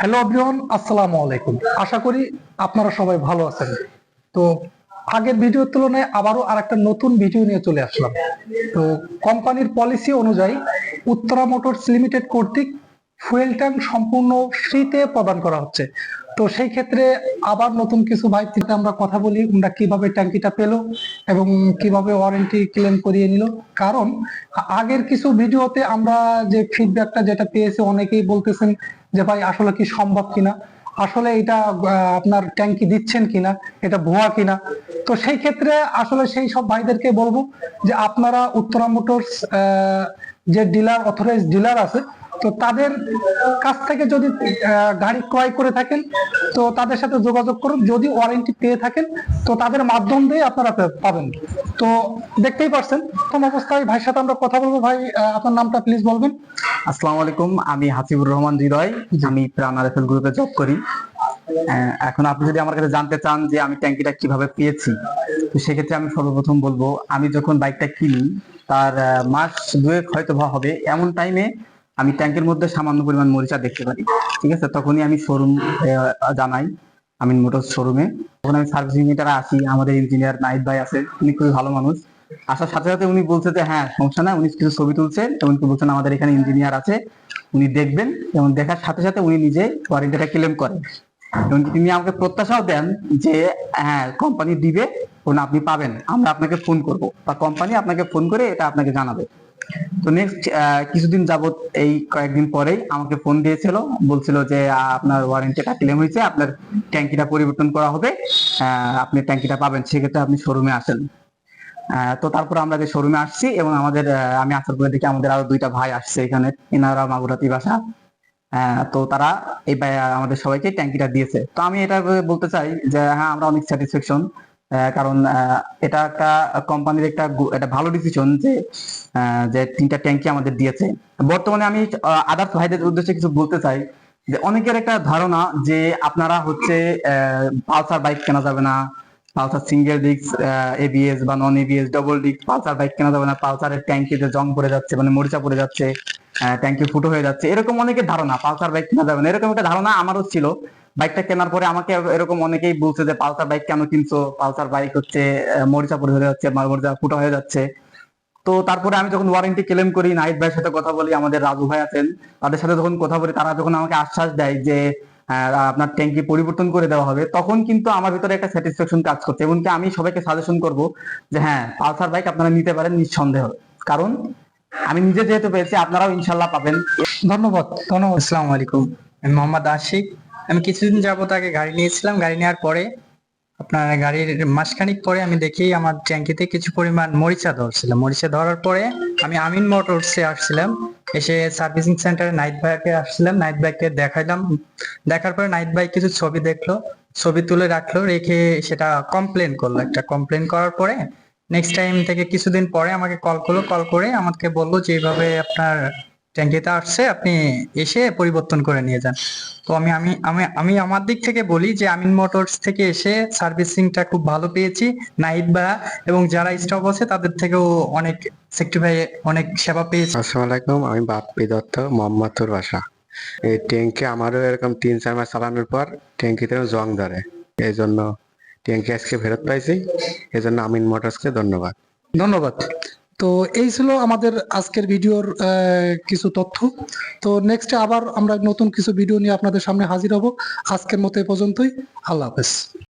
Hello everyone আসসালামু আলাইকুম আশা করি আপনারা সবাই ভালো আছেন। তো আগের ভিডিওর তুলনায় আবারও আর একটা নতুন ভিডিও নিয়ে চলে আসলাম। তো কোম্পানির পলিসি অনুযায়ী উত্তরা মোটরস লিমিটেড কর্তৃক ফুয়েল ট্যাঙ্ক সম্পূর্ণ ফ্রিতে প্রদান করা হচ্ছে। তো সেই ক্ষেত্রে আবার নতুন কিছু ভাই থেকে আমরা কথা বলি ওরা কীভাবে ট্যাঙ্কিটা পেল এবং কীভাবে ওয়ারেন্টি ক্লেম করিয়ে নিল। কারণ আগের কিছু ভিডিওতে আমরা যে ফিডব্যাকটা যেটা পেয়েছি, অনেকেই বলতেছেন যে, ভাই, আসলে কি সম্ভব কিনা? আসলে এটা আপনার ট্যাঙ্কি দিচ্ছেন কিনা? এটা ভুয়া কিনা? তো সেই ক্ষেত্রে আসলে সেই সব ভাইদেরকে বলব যে, আপনারা উত্তরা মোটরস যে ডিলার অথরাইজ ডিলার আছে তো তাদের কাছ থেকে যদি গাড়ি ক্রয় করে থাকেন তো তাদের সাথে যোগাযোগ করুন। যদি ওয়ারেন্টি পেয়ে থাকেন তো তাদের মাধ্যম দিয়ে আপনারা পাবেন। তো দেখতেই পারছেন প্রথম অবস্থায় ভাইয়ের সাথে আমরা কথা বলব। ভাই আপনার নামটা প্লিজ বলবেন। আসসালামু আলাইকুম আমি হাসিবুর রহমান হৃদয়। আমি প্রাণ আরএফএল গ্রুপে জব করি। এখন আপনি যদি আমার কাছে জানতে চান যে আমি ট্যাঙ্কিটা কীভাবে পেয়েছি তো সেক্ষেত্রে আমি সর্বপ্রথম বলব আমি যখন বাইকটা কিনি তার মাস দুয়েক হয়তো হবে এমন টাইমে আমি ট্যাঙ্কের মধ্যে সামান্য পরিমাণ মরিচা দেখতে পারি, ঠিক আছে? তখনই আমি শোরুম জানাই আমিন মোটরস শোরুমে তখন আমি সার্ভিস মিটার আসি, আমাদের ইঞ্জিনিয়ার নাইট ভাই আছে, উনি খুবই ভালো মানুষ। আসার সাথে সাথে উনি বলছে যে হ্যাঁ সমস্যা না উনি কিছু ছবি তুলছেন কি বলছেন, আমাদের এখানে ইঞ্জিনিয়ার আছে, উনি দেখবেন। এবং দেখার সাথে সাথে উনি নিজে ওয়ারেন্টিটা ক্লেম করেন। এবং তিনি আমাকে প্রত্যাশাও দেন যে হ্যাঁ কোম্পানি দিবে এবং আপনি পাবেন। আমরা আপনাকে ফোন করব। বা কোম্পানি আপনাকে ফোন করে এটা আপনাকে জানাবে। তো নেক্সট কিছুদিন যাবত এই কয়েকদিন পরেই আমাকে ফোন দিয়েছিল। বলছিল যে আপনার ওয়ারেন্টিটা ক্লেম হয়েছে আপনার ট্যাঙ্কিটা পরিবর্তন করা হবে। আপনি ট্যাঙ্কিটা পাবেন। সেক্ষেত্রে আপনি শোরুমে আসেন। তো তারপর আমরা যে শোরুমে আসছি এবং আমাদের আমি আসার পরে দেখি আমাদের আরও দুইটা ভাই আসছে এখানে। এনারা মাগুরাতি আহ, তো তারা এই আমাদের সবাইকে ট্যাঙ্কিটা দিয়েছে। তো আমি এটা বলতে চাই যে হ্যাঁ আমরা অনেক স্যাটিসফ্যাকশন কারণ এটা একটা কোম্পানির একটা একটা ভালো ডিসিশন যে যে তিনটা ট্যাঙ্কি আমাদের দিয়েছে। বর্তমানে আমি আদার্স ভাইদের উদ্দেশ্যে কিছু বলতে চাই। যে অনেকের একটা ধারণা যে আপনারা হচ্ছে পালসার বাইক কেনা যাবে না, পালসার সিঙ্গেল ডিস্ক এবিএস বা non ABS double disc Pulsar bike কেনা যাবে না, পালসারের ট্যাঙ্কিতে জং পড়ে যাচ্ছে মানে মরিচা পড়ে যাচ্ছে ট্যাঙ্কি ফুটো হয়ে যাচ্ছে। এরকম অনেকের ধারণা, পালসার বাইক কেনা যাবে না। এরকম একটা ধারণা আমারও ছিল। বাইকটা কেনার পরে আমাকে এরকম অনেকেই বলছে যে, পালসার বাইক কেন কিনছো? পালসার বাইক হচ্ছে মরিচা পড়ে হয়ে যাচ্ছে মরিচা ফুটো হয়ে যাচ্ছে। তো তারপরে আমি যখন ওয়ারেন্টি ক্লেম করি নাইট ভাইয়ের সাথে কথা বলি, আমাদের রাজু ভাই আছেন, তাদের সাথে যখন কথা বলি, তারা যখন আমাকে আশ্বাস দেয় যে আপনার ট্যাঙ্কি পরিবর্তন করে দেওয়া হবে, তখন কিন্তু আমার ভিতরে একটা স্যাটিসফ্যাকশন কাজ করছে। এমনকি আমি সবাইকে সাজেশন করব যে হ্যাঁ পালসার বাইক আপনারা নিতে পারেন নিঃসন্দেহ। কারণ আমি নিজে যেহেতু পেয়েছি, আপনারাও ইনশাল্লাহ পাবেন। ধন্যবাদ। ধন্যবাদ। আসসালামু আলাইকুম। আমি মোহাম্মদ আশিক। আমি কিছুদিন যাবত আগে গাড়ি নিয়েছিলাম। গাড়ি নেওয়ার পরে, আপনার গাড়ির মাসখানিক পরে আমি দেখি আমার ট্যাঙ্কিতে কিছু পরিমাণ মরিচা ধরছিল। মরিচা ধরার পরে আমি আমিন মোটরসে আসছিলাম। এসে সার্ভিসিং সেন্টারে নাইট বাইকে আসছিলাম। নাইট বাইকে দেখাইলাম। দেখার পরে নাইট বাইক কিছু ছবি দেখল। ছবি তুলে রাখল। রেখে সেটা কমপ্লেন করল। একটা কমপ্লেন করার পরে নেক্সট টাইম থেকে কিছুদিন পরে আমাকে কল করল কল করে আমাকে বলল যে, এইভাবে আপনার ট্যাঙ্কিতে আসছে, আপনি এসে পরিবর্তন করে নিয়ে যান। তো আমি আমি আমি আমি আমার দিক থেকে বলি যে আমিন মোটরস থেকে এসে সার্ভিসিংটা খুব ভালো পেয়েছি নাইট বা এবং যারা স্টপ আছে তাদের থেকেও অনেক সেক্টিভাই অনেক সেবা পেয়েছি। আসসালামু আলাইকুম, আমি বাপ্পি দত্ত মোহাম্মদপুর বাসা এই ট্যাঙ্কি আমারও এরকম তিন, চার মাস চালানোর পর ট্যাঙ্কিতে জং ধরে। এই জন্য ট্যাঙ্কি আজকে ফেরত পাইছি? এই জন্য আমিন মোটরসকে ধন্যবাদ। ধন্যবাদ। তো এই ছিল আমাদের আজকের ভিডিওর কিছু তথ্য। তো নেক্সটে আবার আমরা নতুন কিছু ভিডিও নিয়ে আপনাদের সামনে হাজির হব। আজকের মতো এ পর্যন্তই। আল্লাহ হাফেজ।